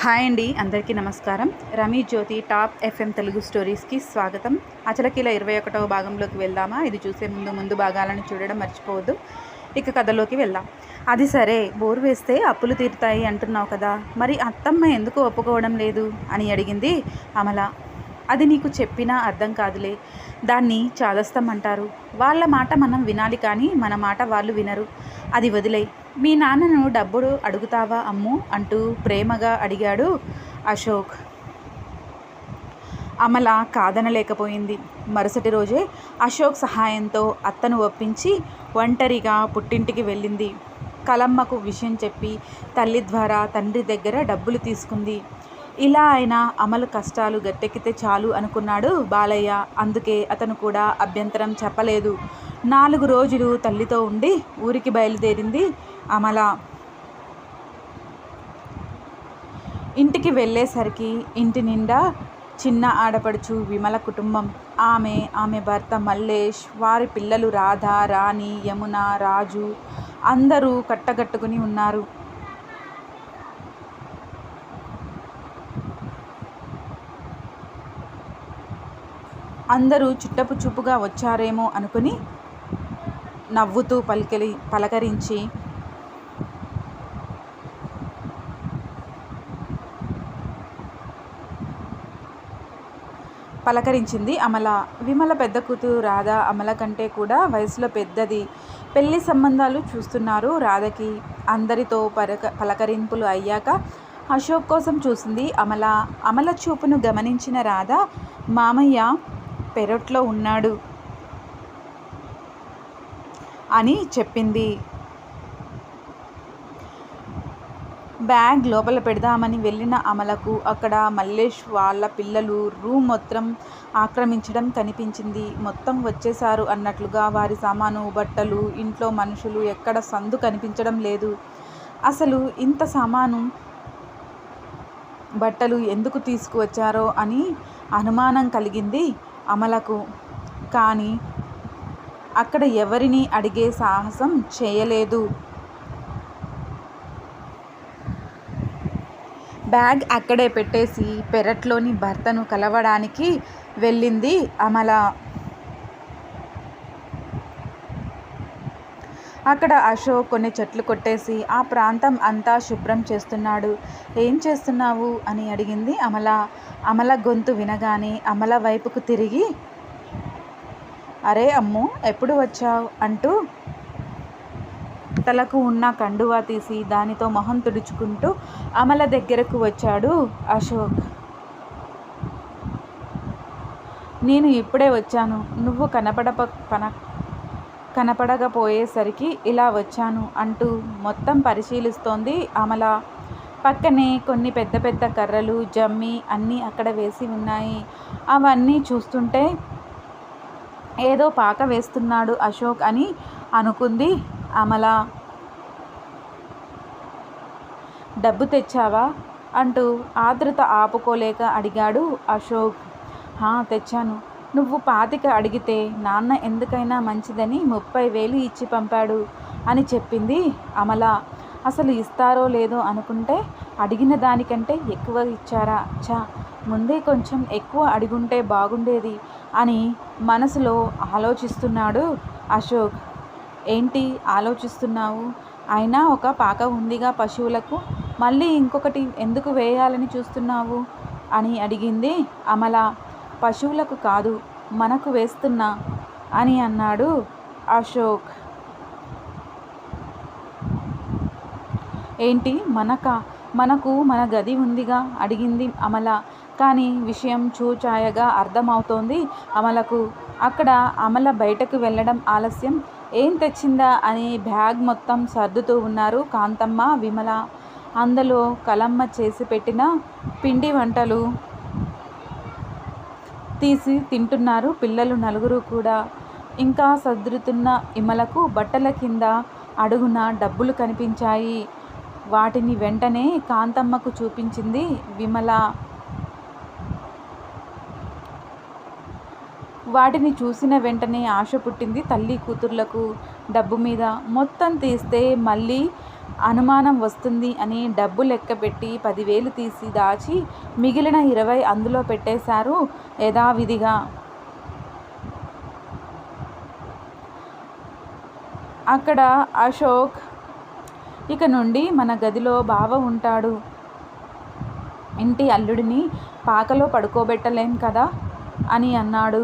Hi అండి అందరికీ నమస్కారం. రమీ జ్యోతి టాప్ ఎఫ్ఎం తెలుగు స్టోరీస్కి స్వాగతం. అచలకీల ఇరవై ఒకటవ భాగంలోకి వెళ్దామా? ఇది చూసే ముందు ముందు భాగాలను చూడడం మర్చిపోవద్దు. ఇక కథలోకి వెళ్దాం. అది సరే బోరు వేస్తే అప్పులు తీరుతాయి అంటున్నావు కదా. మరి అత్తమ్మ ఎందుకు ఒప్పుకోవడం లేదు? అని అడిగింది అమల. అది నీకు చెప్పినా అర్థం కాదులే. దాన్ని చాదస్తం అంటారు. వాళ్ళ మాట మనం వినాలి కానీ మన మాట వాళ్ళు వినరు. అది వదిలే మీ నాన్నను డబ్బులు అడుగుతావా అమ్ము? అంటూ ప్రేమగా అడిగాడు అశోక్. అమల కాదనలేకపోయింది. మరుసటి రోజే అశోక్ సహాయంతో అత్తను ఒప్పించి ఒంటరిగా పుట్టింటికి వెళ్ళింది. కలమ్మకు విషయం చెప్పి తల్లి ద్వారా తండ్రి దగ్గర డబ్బులు తీసుకుంది. ఇలా అయినా అమలు కష్టాలు గట్టెక్కితే చాలు అనుకున్నాడు బాలయ్య. అందుకే అతను కూడా అభ్యంతరం చెప్పలేదు. నాలుగు రోజులు తల్లితో ఉండి ఊరికి బయలుదేరింది అమల. ఇంటికి వెళ్ళేసరికి ఇంటి నిండా చిన్న ఆడపడుచు విమల కుటుంబం. ఆమె ఆమె భర్త మల్లేష్ వారి పిల్లలు రాధ రాణి యమున రాజు అందరూ కట్టగట్టుకుని ఉన్నారు. అందరూ చుట్టపు చూపుగా వచ్చారేమో అనుకుని నవ్వుతూ పలికలి పలకరించి పలకరించింది అమల. విమల పెద్ద కూతురు రాధ అమల కంటే కూడా వయసులో పెద్దది. పెళ్ళి సంబంధాలు చూస్తున్నారు రాధకి. అందరితో పలక పలకరింపులు అయ్యాక అశోక్ కోసం చూసింది అమల. అమల చూపును గమనించిన రాధ మామయ్య పెరట్లో ఉన్నాడు. అని చెప్పింది. బ్యాగ్ లోపల పెడదామని వెళ్ళిన అమలకు అక్కడ మల్లేష్ వాళ్ళ పిల్లలు రూమ్ మొత్తం ఆక్రమించడం కనిపించింది. మొత్తం వచ్చేశారు అన్నట్లుగా వారి సామాను బట్టలు ఇంట్లో మనుషులు ఎక్కడ సందు కనిపించడం లేదు. అసలు ఇంత సామాను బట్టలు ఎందుకు తీసుకువచ్చారో అని అనుమానం కలిగింది అమలకు. కానీ అక్కడ ఎవరిని అడిగే సాహసం చేయలేదు. బ్యాగ్ అక్కడే పెట్టేసి పెరట్లోని భర్తను కలవడానికి వెళ్ళింది అమల. అక్కడ అశోక్ కొన్ని చెట్లు కొట్టేసి ఆ ప్రాంతం అంతా శుభ్రం చేస్తున్నాడు. ఏం చేస్తున్నావు? అని అడిగింది అమల. అమల గొంతు వినగానే అమల వైపుకు తిరిగి అరే అమ్ము ఎప్పుడు వచ్చావు? అంటూ తలకు ఉన్న కండువా తీసి దానితో మొహం తుడుచుకుంటూ అమల దగ్గరకు వచ్చాడు అశోక్. నేను ఇప్పుడే వచ్చాను. నువ్వు కనపడప కన కనపడకపోయేసరికి ఇలా వచ్చాను అంటూ మొత్తం పరిశీలిస్తోంది అమల. పక్కనే కొన్ని పెద్ద పెద్ద కర్రలు జమ్మి అన్నీ అక్కడ వేసి ఉన్నాయి. అవన్నీ చూస్తుంటే ఏదో పాక వేస్తున్నాడు అశోక్ అని అనుకుంది అమల. డబ్బు తెచ్చావా? అంటూ ఆద్రత ఆపుకోలేక అడిగాడు అశోక్. హా తెచ్చాను. నువ్వు పాతిక అడిగితే నాన్న ఎందుకైనా మంచిదని ముప్పై వేలు ఇచ్చి పంపాడు అని చెప్పింది అమల. అసలు ఇస్తారో లేదో అనుకుంటే అడిగిన దానికంటే ఎక్కువ ఇచ్చారా? చా ముందే కొంచెం ఎక్కువ అడిగుంటే బాగుండేది అని మనసులో ఆలోచిస్తున్నాడు అశోక్. ఏంటి ఆలోచిస్తున్నావు? అయినా ఒక పాక ఉందిగా పశువులకు? మళ్ళీ ఇంకొకటి ఎందుకు వేయాలని చూస్తున్నావు? అని అడిగింది అమల. పశువులకు కాదు మనకు వేస్తున్నా అని అన్నాడు అశోక్. ఏంటి మనక? మనకు మన గది ఉందిగా అడిగింది అమల. కానీ విషయం చూచాయగా అర్థమవుతోంది అమలకు. అక్కడ అమల బయటకు వెళ్ళడం ఆలస్యం. ఏం తెచ్చిందా అని బ్యాగ్ మొత్తం సర్దుతూ ఉన్నారు కాంతమ్మ విమల. అందులో కలమ్మ చేసి పెట్టిన పిండి వంటలు తీసి తింటున్నారు పిల్లలు నలుగురు కూడా. ఇంకా సర్దుతున్న ఇమలకు బట్టల కింద అడుగున డబ్బులు కనిపించాయి. వాటిని వెంటనే కాంతమ్మకు చూపించింది విమల. వాటిని చూసిన వెంటనే ఆశ పుట్టింది తల్లి కూతుర్లకు డబ్బు మీద. మొత్తం తీస్తే మళ్ళీ అనుమానం వస్తుంది అని డబ్బు లెక్కపెట్టి పదివేలు తీసి దాచి మిగిలిన ఇరవై అందులో పెట్టేశారు యథావిధిగా. అక్కడ అశోక్ ఇక నుండి మన గదిలో బావ ఉంటాడు. ఇంటి అల్లుడిని పాకలో పడుకోబెట్టలేం కదా? అని అన్నాడు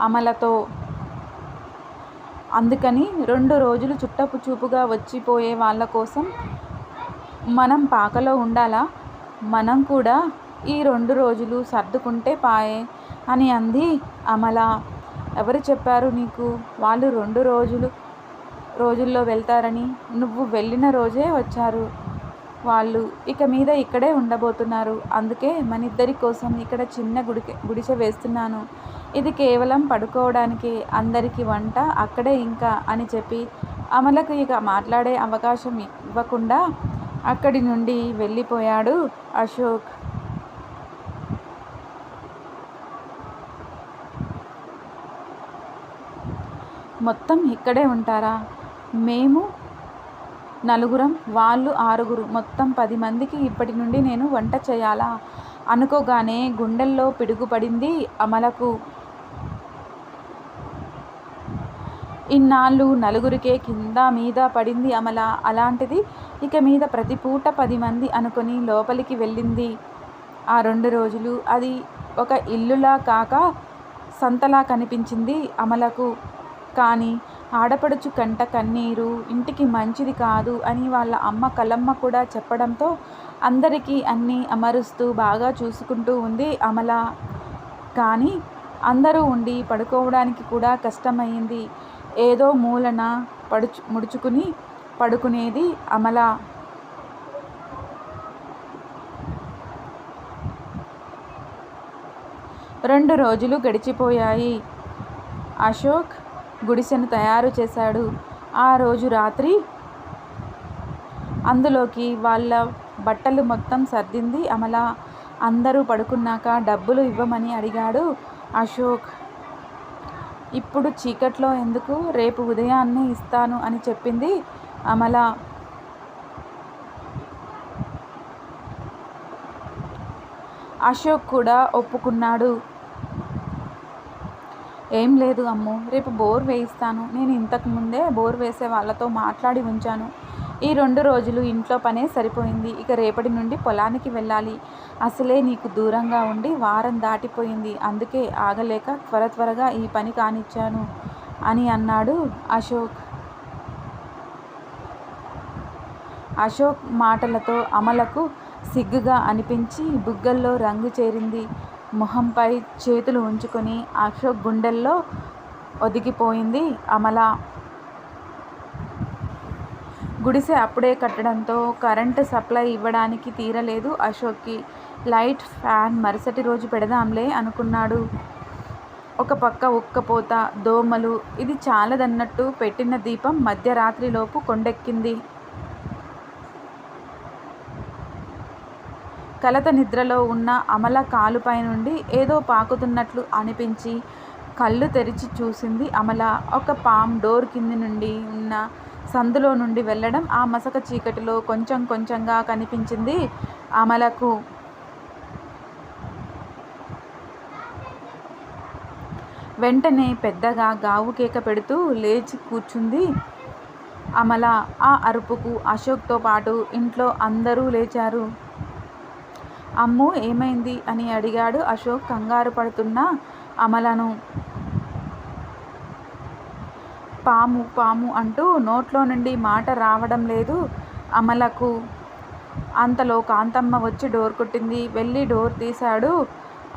అమలతో. అందుకని రెండు రోజులు చుట్టపు చూపుగా వచ్చిపోయే వాళ్ళ కోసం మనం పాకలో ఉండాలా? మనం కూడా ఈ రెండు రోజులు సర్దుకుంటే పాయే అని అంది అమల. ఎవరు చెప్పారు నీకు? వాళ్ళు రెండు రోజులు రోజుల్లో వెళ్తారని నువ్వు వెళ్ళిన రోజే వచ్చారు. వాళ్ళు ఇక మీద ఇక్కడే ఉండబోతున్నారు. అందుకే మన ఇద్దరి కోసం ఇక్కడ చిన్న గుడికి గుడిసె వేస్తున్నాను. ఇది కేవలం పడుకోవడానికి అందరికీ వంట అక్కడే ఇంకా అని చెప్పి అమలకు ఇక మాట్లాడే అవకాశం ఇవ్వకుండా అక్కడి నుండి వెళ్ళిపోయాడు అశోక్. మొత్తం ఇక్కడే ఉంటారా? మేము నలుగురం వాళ్ళు ఆరుగురు మొత్తం పది మందికి ఇప్పటి నుండి నేను వంట చేయాలా? అనుకోగానే గుండెల్లో పిడుగుపడింది అమలకు. ఇన్నాళ్ళు నలుగురికే కింద మీద పడింది అమల. అలాంటిది ఇక మీద ప్రతి పూట పది మంది అనుకొని లోపలికి వెళ్ళింది. ఆ రెండు రోజులు అది ఒక ఇల్లులా కాక సంతలా కనిపించింది అమలకు. కానీ ఆడపడుచు కంట కన్నీరు ఇంటికి మంచిది కాదు అని వాళ్ళ అమ్మ కలమ్మ కూడా చెప్పడంతో అందరికీ అన్నీ అమరుస్తూ బాగా చూసుకుంటూ ఉంది అమల. కానీ అందరూ ఉండి పడుకోవడానికి కూడా కష్టమైంది. ఏదో మూలన పడుచు ముడుచుకుని పడుకునేది అమల. రెండు రోజులు గడిచిపోయాయి. అశోక్ గుడిసెను తయారు చేశాడు. ఆ రోజు రాత్రి అందులోకి వాళ్ళ బట్టలు మొత్తం సర్దింది అమల. అందరూ పడుకున్నాక డబ్బులు ఇవ్వమని అడిగాడు అశోక్. ఇప్పుడు చీకట్లో ఎందుకు? రేపు ఉదయాన్నే ఇస్తాను అని చెప్పింది అమల. అశోక్ కూడా ఒప్పుకున్నాడు. ఏం లేదు అమ్ము రేపు బోర్ వేయిస్తాను. నేను ఇంతకు ముందే బోర్ వేసే వాళ్ళతో మాట్లాడి ఉంచాను. ఈ రెండు రోజులు ఇంట్లో పనే సరిపోయింది. ఇక రేపటి నుండి పొలానికి వెళ్ళాలి. అసలే నీకు దూరంగా ఉండి వారం దాటిపోయింది. అందుకే ఆగలేక త్వర త్వరగా ఈ పని కానిచ్చాను అని అన్నాడు అశోక్. అశోక్ మాటలతో అమలకు సిగ్గుగా అనిపించి బుగ్గల్లో రంగు చేరింది. మొహంపై చేతులు ఉంచుకొని అశోక్ గుండెల్లో ఒదిగిపోయింది అమల. గుడిసె అప్పుడే కట్టడంతో కరెంటు సప్లై ఇవ్వడానికి తీరలేదు అశోక్కి. లైట్ ఫ్యాన్ మరుసటి రోజు పెడదాంలే అనుకున్నాడు. ఒక పక్క ఉక్కపోత దోమలు ఇది చాలదన్నట్టు పెట్టిన దీపం మధ్యరాత్రిలోపు కొండెక్కింది. కలత నిద్రలో ఉన్న అమల కాలుపై నుండి ఏదో పాకుతున్నట్లు అనిపించి కళ్ళు తెరిచి చూసింది అమల. ఒక పామ్ డోర్ కింది నుండి ఉన్న సందులో నుండి వెళ్ళడం ఆ మసక చీకటిలో కొంచెం కొంచెంగా కనిపించింది అమలకు. వెంటనే పెద్దగా గావు కేక పెడుతూ లేచి కూర్చుంది అమల. ఆ అరుపుకు అశోక్తో పాటు ఇంట్లో అందరూ లేచారు. అమ్ము ఏమైంది? అని అడిగాడు అశోక్ కంగారు పడుతున్న అమలను. పాము పాము అంటూ నోట్లో నుండి మాట రావడం లేదు అమలకు. అంతలో కాంతమ్మ వచ్చి డోర్ కొట్టింది. వెళ్ళి డోర్ తీశాడు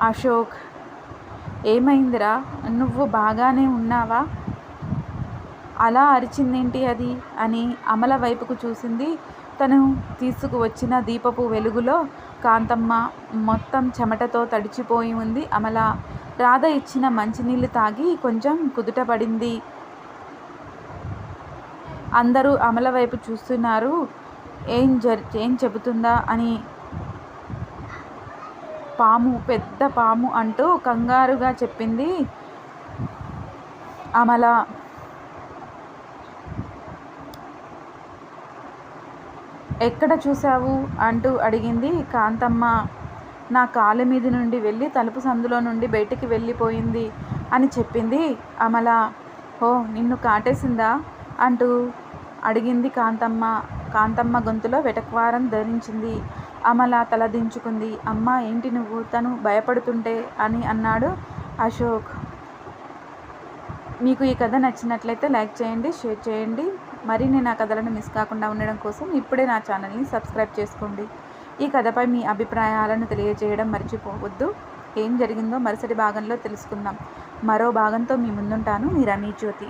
అశోక్. ఏమైందిరా? నువ్వు బాగానే ఉన్నావా? అలా అరిచిందేంటి అది అని అమల వైపుకు చూసింది. తను తీసుకువచ్చిన దీపపు వెలుగులో కాంతమ్మ మొత్తం చెమటతో తడిచిపోయి ఉంది. అమల రాధ ఇచ్చిన మంచినీళ్ళు తాగి కొంచెం కుదుటపడింది. అందరూ అమల వైపు చూస్తున్నారు. ఏం జరి ఏం చెబుతుందా అని పాము పెద్ద పాము అంటూ కంగారుగా చెప్పింది అమల. ఎక్కడ చూశావు అంటూ అడిగింది కాంతమ్మ. నా కాలు మీద నుండి వెళ్ళి తలుపు సందులో నుండి బయటికి వెళ్ళిపోయింది అని చెప్పింది అమల. ఓ నిన్ను కాటేసిందా అంటూ అడిగింది కాంతమ్మ. కాంతమ్మ గొంతులో వెటక్వారం ధరించింది. అమల తలదించుకుంది అమ్మ ఏంటి నువ్వు? తను భయపడుతుంటే అని అన్నాడు అశోక్. మీకు ఈ కథ నచ్చినట్లయితే లైక్ చేయండి షేర్ చేయండి. మరిన్ని నా కథలను మిస్ కాకుండా ఉండడం కోసం ఇప్పుడే నా ఛానల్ని సబ్స్క్రైబ్ చేసుకోండి. ఈ కథపై మీ అభిప్రాయాలను తెలియజేయడం మర్చిపోవద్దు. ఏం జరిగిందో మరుసటి భాగంలో తెలుసుకుందాం. మరో భాగంతో మీ ముందుంటాను మీ రమీ జ్యోతి